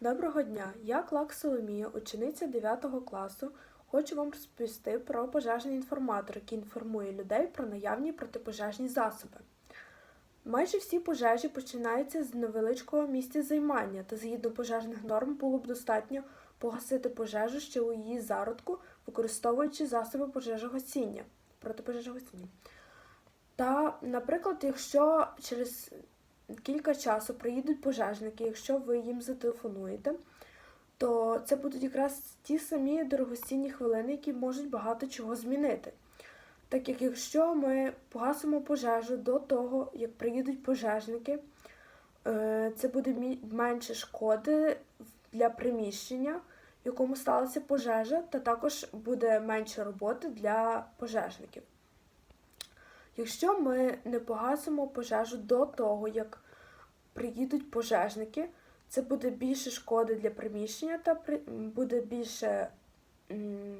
Доброго дня! Я Клак Соломія, учениця 9 класу. Хочу вам розповісти про пожежний інформатор, який інформує людей про наявні протипожежні засоби. Майже всі пожежі починаються з невеличкого місця займання, та згідно пожежних норм було б достатньо погасити пожежу ще у її зародку, використовуючи засоби пожежогасіння, протипожежогасіння. Та, наприклад, якщо через кілька часу приїдуть пожежники, якщо ви їм зателефонуєте, то це будуть якраз ті самі дорогоцінні хвилини, які можуть багато чого змінити. Так як якщо ми погасимо пожежу до того, як приїдуть пожежники, е, це буде менше шкоди для приміщення, в якому сталася пожежа, та також буде менше роботи для пожежників. Якщо ми не погасимо пожежу до того, як приїдуть пожежники, це буде більше шкоди для приміщення та буде більше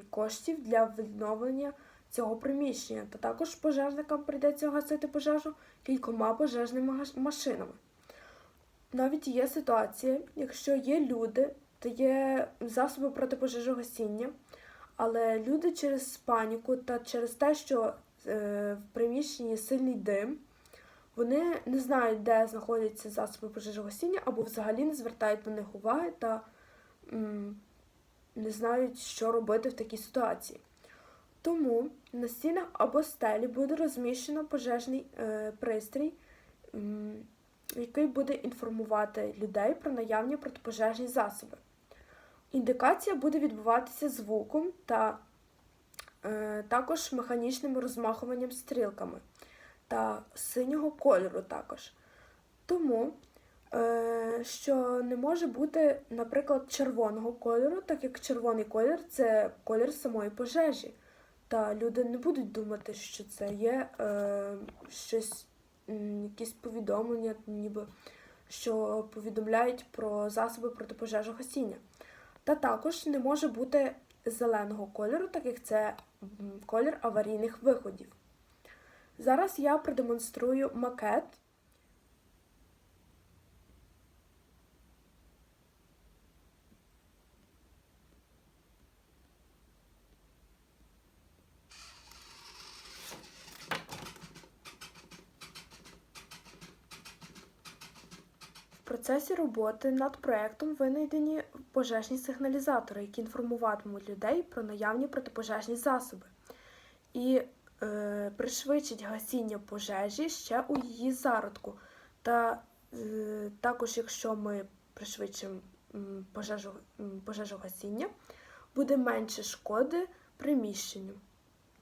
коштів для відновлення цього приміщення. Та також пожежникам прийдеться гасити пожежу кількома пожежними машинами. Навіть є ситуація, якщо є люди та є засоби протипожежогасіння, але люди через паніку та через те, що в приміщенні сильний дим, вони не знають, де знаходяться засоби пожежогасіння, або взагалі не звертають на них уваги та м, не знають, що робити в такій ситуації. Тому на стінах або стелі буде розміщено пожежний е, пристрій, м, який буде інформувати людей про наявні протипожежні засоби. Індикація буде відбуватися звуком та е, також механічним розмахуванням стрілками та синього кольору також. Тому, е, що не може бути, наприклад, червоного кольору, так як червоний колір це колір самої пожежі. Та люди не будуть думати, що це є е, щось, якісь повідомлення, ніби що повідомляють про засоби протипожежогасіння. Та також не може бути зеленого кольору, так як це колір аварійних виходів. Зараз я продемонструю макет. Процесі роботи над проектом винайдені пожежні сигналізатори, які інформуватимуть людей про наявні протипожежні засоби. І е, пришвидшить гасіння пожежі ще у її зародку. Та е, також, якщо ми пришвидшимо пожежу, м, пожежогасіння, буде менше шкоди приміщенню.